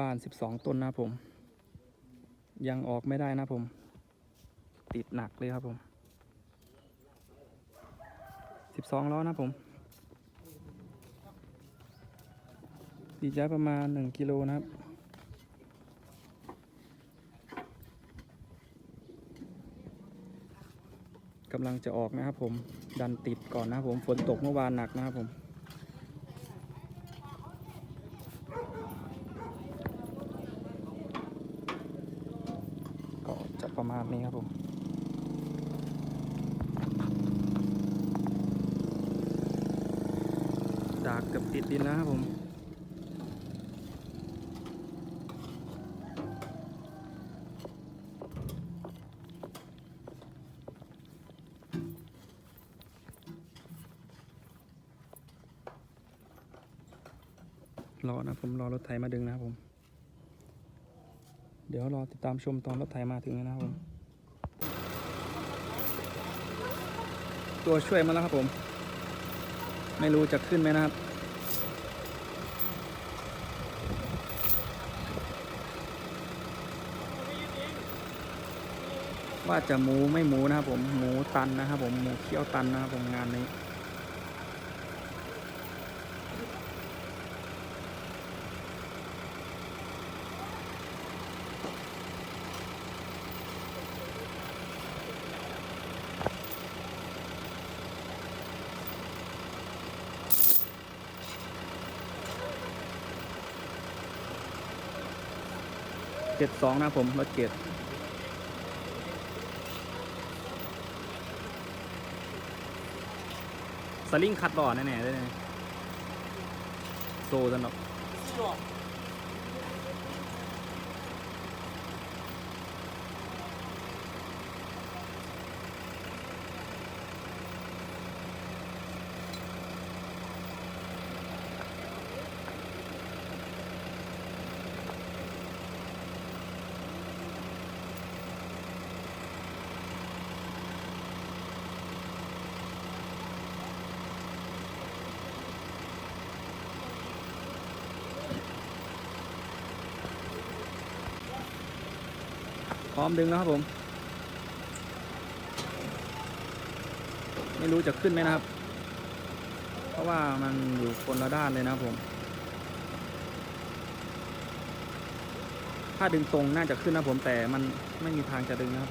บ้าน 12 ต้นนะผม ยังออกไม่ได้นะผม ติดหนักเลยครับผม 12 ล้อนะผมดีใจประมาณ 1 กิโลนะครับกำลังจะออกนะครับผมดันติดก่อนนะครับผมฝนตกเมื่อวานหนักนะครับผม ก็จะประมาณ นี้ครับผมดากกับติดดินแล้วครับผมรอนะผมรอรถไถมาดึงนะครับผม เดี๋ยวรอติดตามชมตอนรถไถมาถึงนะครับผม ตัวช่วยมาแล้วครับผม ไม่รู้จะขึ้นไหมนะครับ ว่าจะหมูไม่หมูนะครับผมหมูตันนะครับผมหมูเคี้ยวตันนะครับผมงานนี้ เจ็ดสองนะผมรถเจ็ดสลิงคัดบ่อแน่ๆเลยเนี่ยโซสนอก ร้อมดึงแล้วครับผม ไม่รู้จะขึ้นไหมนะครับ เพราะว่ามันอยู่คนละด้านเลยนะครับผม ถ้าดึงตรงน่าจะขึ้นนะผมแต่มันไม่มีทางจะดึงนะครับ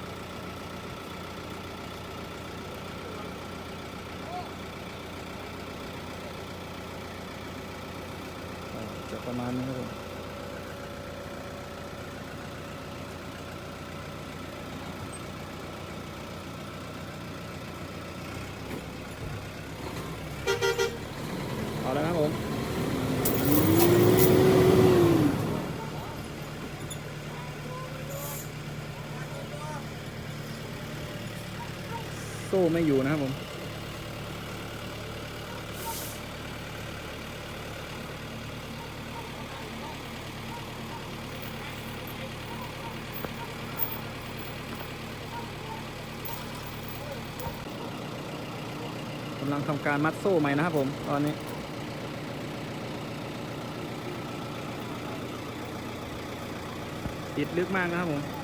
จะประมาณนี้ครับผม เอาแล้วครับผมโซ่ไม่อยู่นะครับผมกำลังทำการมัดโซ่ใหม่นะครับผม ตอนนี้ ติดลึกมากนะครับผม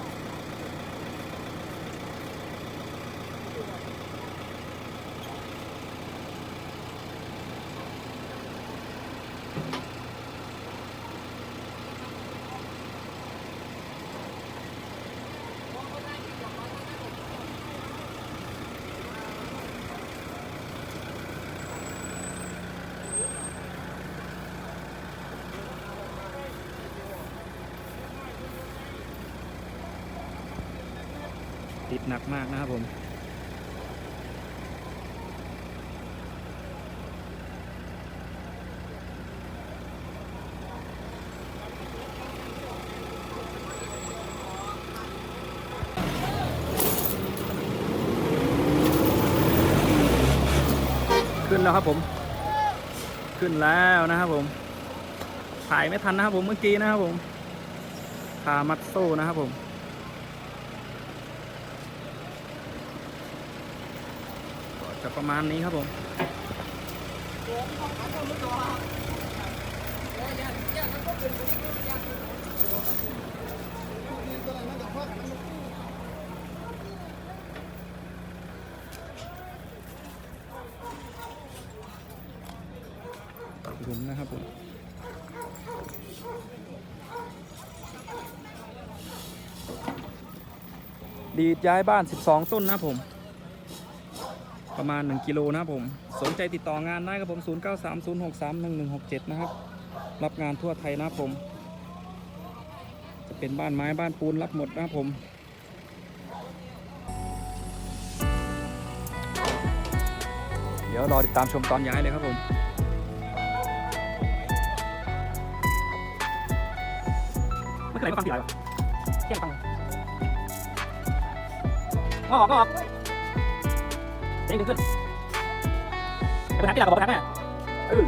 ติดหนักมากนะครับผม ขึ้นแล้วครับผม ขึ้นแล้วนะครับผม ถ่ายไม่ทันนะครับผมเมื่อกี้นะครับผมคามัตโซ่นะครับผม จะประมาณนี้ครับผมหลุมนะครับผมดีดย้ายบ้าน 12 ต้นนะผม ประมาณ 1 กิโลนะครับผม สนใจติดต่องานได้ครับผม 0930631167 นะครับ รับงานทั่วไทยนะครับผม จะเป็นบ้านไม้บ้านปูนรับหมดนะครับผมเดี๋ยวรอติดตามชมตอนย้ายเลยครับผมไม่เคยฟังทีไรวะเที่ยงฟังงอกงอก ด้งดึงขึ้นไอ้ปหาที่หลักกับบอกไปหาแม่เออ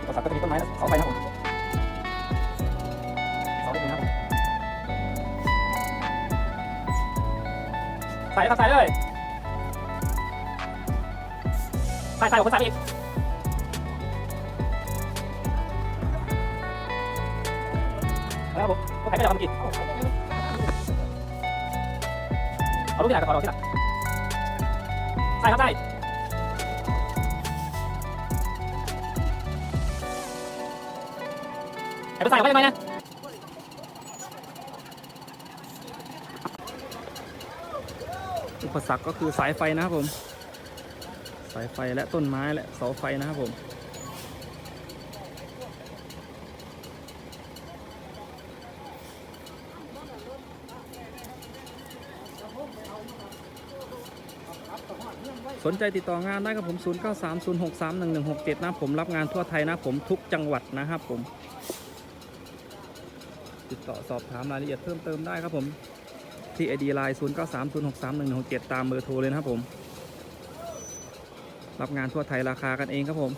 อุปสรรคก็จะมีต้นไม้และเสาไฟนะผมเสาเล็กนะครับผมใส่ครับใส่เลยใส่ใส่ออกคนใส่อีกแล้วผมก็ใครไม่ได้ทำกินเมื่อกี้าลูกที่ไหนก่อเอาที่ไหนใช่ครับใช่ไอ้ไปใส่ออกไปทำไมเนี่ยอุปสรรคก็คือสายไฟนะครับผม สายไฟและต้นไม้และเสาไฟนะครับผม สนใจติดต่องานได้ครับผม 0930631167 นะผมรับงานทั่วไทยนะผมทุกจังหวัดนะครับผม ติดต่อสอบถามรายละเอียดเพิ่มเติมได้ครับผม ที่ ID Line 0930631167 ตามเบอร์โทรเลยนะครับผม รับงานทั่วไทยราคากันเองครับผม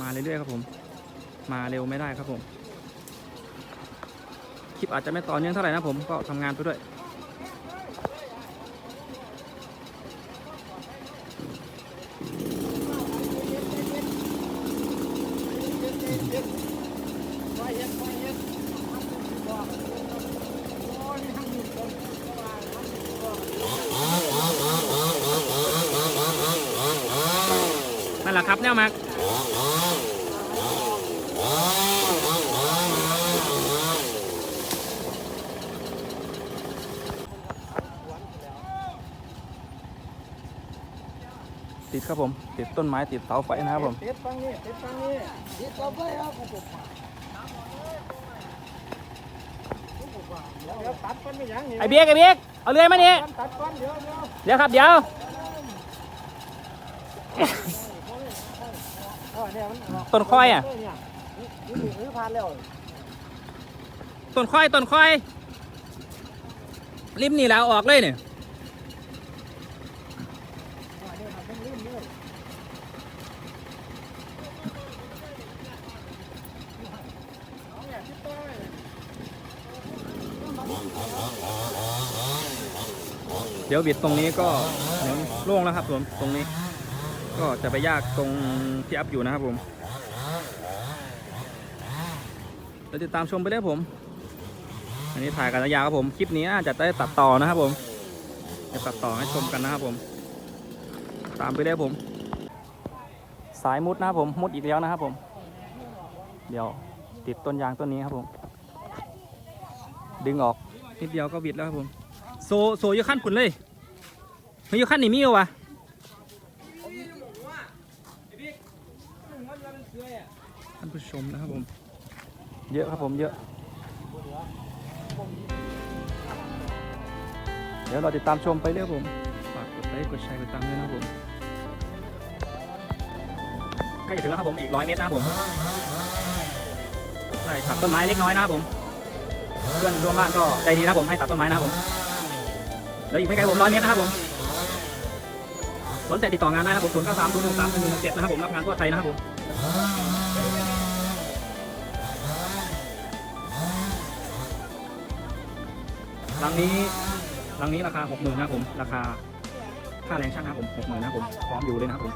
มาเรื่อยๆครับผม มาเร็วไม่ได้ครับผม คลิปอาจจะไม่ต่อเนื่องเท่าไหร่นะผมก็ทำงานไปด้วย ครับเนี่ยมาติดครับผม ติดต้นไม้ติดเสาไฟนะครับผมติดฟังนี่ติดฟังนี่ติดต่อไปครับผมเดี๋ยวตัดก้อนไม่ยังนี่ไอเบียกไอเบียกเอาเรือยมานี่ตัดก้อนเดี๋ยวเดี๋ยวเดี๋ยวครับเดี๋ยว อ๋อเนี่ยมันออก ต้นคอยอะเนี่ยนี่นี่นี่ผ่านแล้วต้นคอยต้นคอยริมนี่แล้วออกเลยเนี่ยอ๋อเนี่ยมันเป็นริมเลยเดี๋ยวบิดตรงนี้ก็เหมือนโล่งแล้วครับผมตรงนี้ ก็จะไปยากตรงที่อัพอยู่นะครับผมเราติดตามชมไปได้ผม อันนี้ถ่ายกันยาวครับผม คลิปนี้อาจจะได้ตัดต่อนะครับผมจะตัดต่อให้ชมกันนะครับผม ตามไปได้ผม สายมุดนะครับผม มุดอีกแล้วนะครับผม เดี๋ยวติดต้นยางต้นนี้ครับผม ดึงออกนิดเดียวก็บิดแล้วครับผม โซโซยู่ขั้นขุนเลยเฮ้ยอยู่ขั้นนี่มีเหรอวะท่าน ผู้ชมนะครับผม เยอะครับผมเยอะ เดี๋ยวเราติดตามชมไปเรื่อยผมฝากกดไลค์กดแชร์กดติดตามด้วยนะครับผมใกล้จะถึงแล้วครับผมอีกร้อยเมตรนะครับผมใช่ตัดต้นไม้เล็กน้อยนะครับผม เพื่อนร่วมบ้านก็ใจดีนะครับผมให้ตัดต้นไม้นะครับผมแล้วอีกไม่ไกลผมร้อยเมตรนะครับผมสนใจติดต่องานได้นะครับผมศูนย์เก้าสามศูนย์หกสามหนึ่งหนึ่งเจ็ดนะครับผมรับงานทั่วไทยนะครับผม ลังนี้หลังนี้ราคา60,000นะครับผม ราคาค่าแรงช่างนะครับผม60,000นะครับผม พร้อมอยู่เลยนะครับผม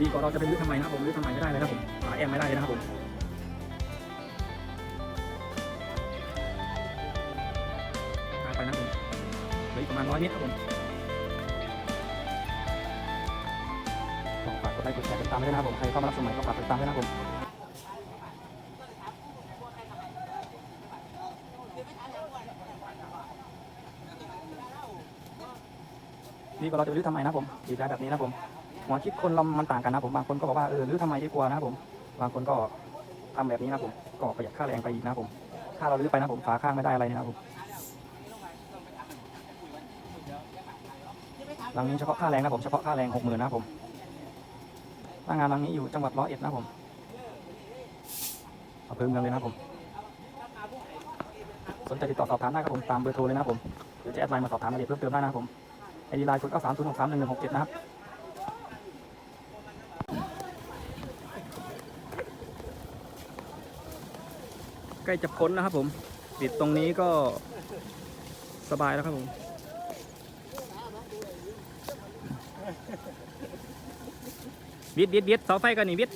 ดีกว่าเราจะเป็นรื้อทำไมนะครับผมรื้อทำไมไม่ได้เลยนะครับผมหาแอมไม่ได้เลยนะครับผมไปนะครับผมเหลืออีกประมาณร้อยเมตรครับผมฝากกดไลค์กดแชร์ติดตามด้วยนะครับผม ใครเข้ามารับสมัยก็ฝากติดตามด้วยนะครับผม นี่ก็เราจะรื้อทำไมนะผมดีใจแบบนี้นะผมหัวคิดคนเรามันต่างกันนะผมบางคนก็บอกว่าเออรื้อทำไมดีกว่านะผม บางคนก็ทำแบบนี้นะผมก็ประหยัดค่าแรงไปอีกนะผม ถ้าเรารื้อไปนะผมฝาข้างไม่ได้อะไรนะครับผมหลังนี้เฉพาะค่าแรงนะผมเฉพาะค่าแรงหกหมื่นนะผมหน้างานหลังนี้อยู่จังหวัดร้อยเอ็ดนะผมอำเภอเมืองเลยนะผม สนใจติดต่อสอบถามได้ครับผมตามเบอร์โทรเลยนะผมหรือจะแอดไลน์มาสอบถามรายละเอียดเพิ่มเติมได้นะครับผม ไอดีไลน์ศูนย์เก้าสามศูนย์หกสามหนึ่งหนึ่งหกเจ็ดนะครับใกล้จะพ้นนะครับผมปิดตรงนี้ก็สบายแล้วครับผมบิดบิดบิดเสาไฟกันนี่บิด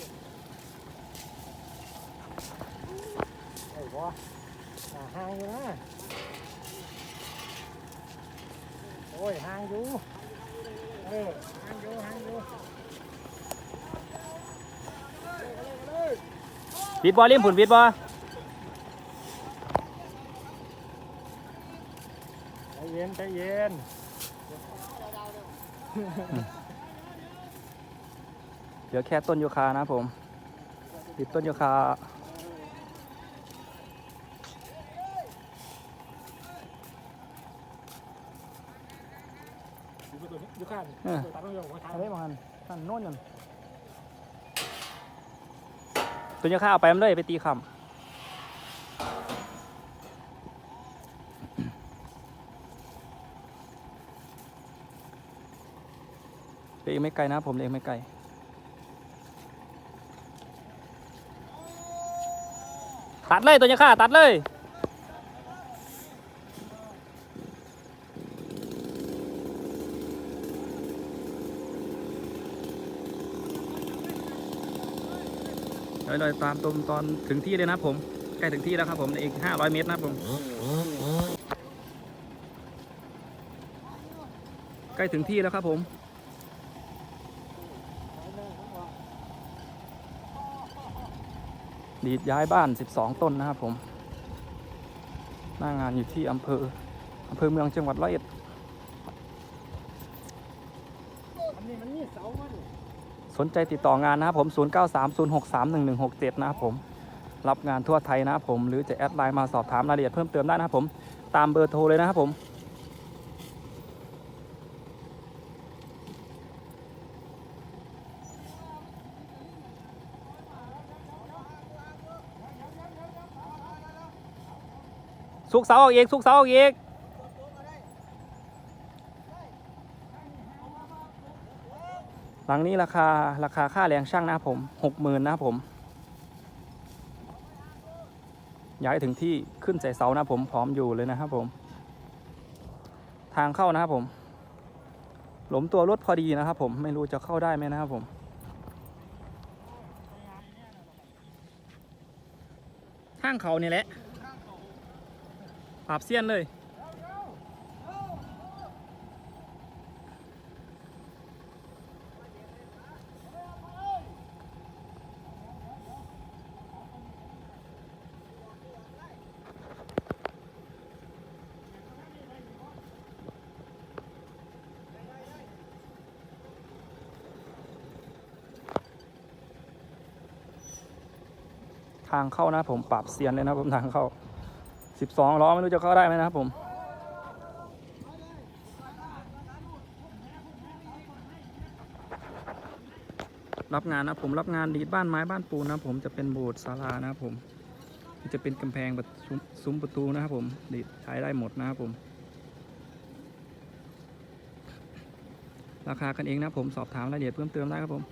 ไอ้บ่อ่าห่างอยู่นะโอ้ยห่างอยู่เออห่างอยู่ห่างอยู่ บิดบอลเล่มผุนบิดบอใจเย็นใจเย็นเหลือแค่ต้นยูคานะครับผม ติดต้นยูคาอยู่ตัวนี้อยู่ข้างเออตัดต้องยกหัวท้ายอะไรมาหันนั่นโน่นนั่น ต้นยูคาเอาไปมันเลยไปตีคำเลยไม่ไกลนะผมเลยไม่ไกลตัดเลยตัวยูคาตัดเลย เดี๋ยวเราตามตรงตอนถึงที่เลยนะผมใกล้ถึงที่แล้วครับผมอีก 500 เมตรนะผม ใกล้ถึงที่แล้วครับผม ดีดย้ายบ้าน 12 ต้นนะครับผม หน้างานอยู่ที่อำเภออำเภอเมืองจังหวัดร้อยเอ็ด อันนี้มันมีเสามัน สนใจติดต่องานนะครับผม 0930631167 นะครับผม รับงานทั่วไทยนะครับผม หรือจะแอดไลน์มาสอบถามรายละเอียดเพิ่มเติมได้นะครับผม ตามเบอร์โทรเลยนะครับผมสุกเสาออกอีกสุกเสาออกอีก หลังนี้ราคาราคาค่าแรงช่างนะครับผมหกหมื่นนะครับผมย้ายถึงที่ขึ้นใส่เสานะผมพร้อมอยู่เลยนะครับผม ทางเข้านะครับผม หลมตัวรถพอดีนะครับผมไม่รู้จะเข้าได้ไหมนะครับผมทางเขานี่แหละปราบเสี้ยนเลยางเข้านะผมปรับเซียนเลยนะผมทางเข้า 12 ล้อไม่รู้จะเข้าได้ไหมนะครับผมรับงานนะผมรับงานดีดบ้านไม้บ้านปูนนะผมจะเป็นโบสถ์ศาลานะครับผมจะเป็นกำแพงประซุ้มประตูนะครับผมดีดใช้ได้หมดนะครับผม ราคากันเองนะผมสอบถามรายละเอียดเพิ่มเติมได้ครับผม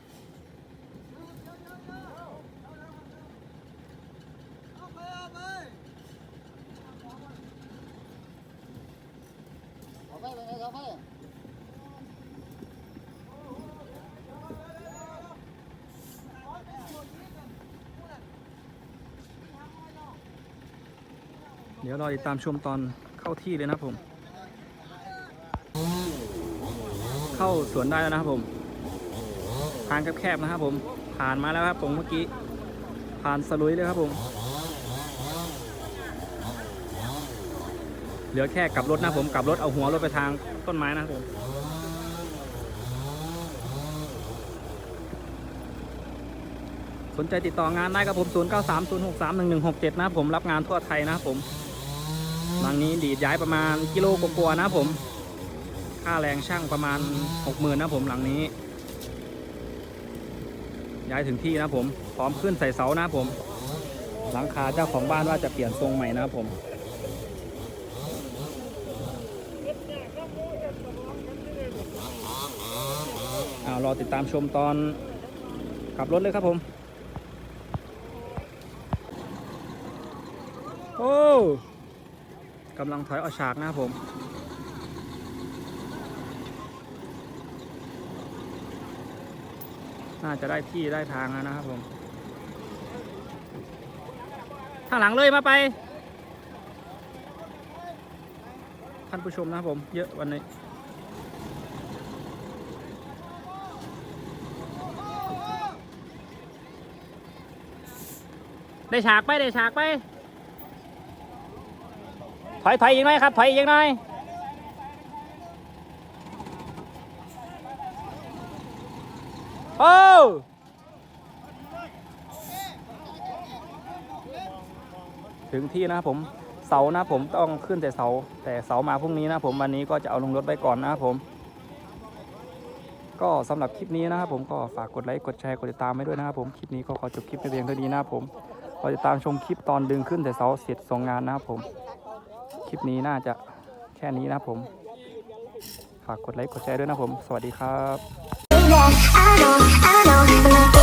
เอาไปไปเอาไป เดี๋ยวรอติดตามชมตอนเข้าที่เลยนะผม เข้าสวนได้แล้วนะครับผม ทางแคบๆนะครับผม ผ่านมาแล้วครับผมเมื่อกี้ ผ่านสลุยเลยครับผม เหลือแค่กลับรถนะครับผม กลับรถเอาหัวรถไปทางต้นไม้นะครับผมสนใจติดต่องานได้ครับผม 0 9 3 0 6 3 1 1 6 7 นะครับผมรับงานทั่วไทยนะครับผม ลังนี้ดีดย้ายประมาณกิโลกว่าๆนะผม ค่าแรงช่างประมาณ60,000นนะผมหลังนี้ ย้ายถึงที่นะผม พร้อมขึ้นใส่เสานะผม หลังคาเจ้าของบ้านว่าจะเปลี่ยนทรงใหม่นะผมอารอติดตามชมตอนขับรถเลยครับผม โอ้ กำลังถอยออกฉากนะครับผมน่าจะได้ที่ได้ทางแล้วนะครับผมข้างหลังเลยมาไป ท่านผู้ชมนะครับผม เยอะวันนี้ ได้ฉากไป ได้ฉากไป ถอยถอยอีกหน่อยครับถอยอีกหน่อยโอ้ถึงที่นะครับผมเสานะผมต้องขึ้นแต่เสา แต่เสามาพรุ่งนี้นะผมวันนี้ก็จะเอาลงรถไปก่อนนะครับผม ก็สำหรับคลิปนี้นะครับผมก็ฝากกดไลค์กดแชร์กดติดตามไว้ด้วยนะครับผมคลิปนี้ก็ขอจบคลิปไปเพียงเท่านี้นะครับผมรอติดตามชมคลิปตอนดึงขึ้นแต่เสาเสร็จส่งงานนะครับผม คลิปนี้น่าจะแค่นี้นะผม ฝากกดไลค์กดแชร์ด้วยนะผม สวัสดีครับ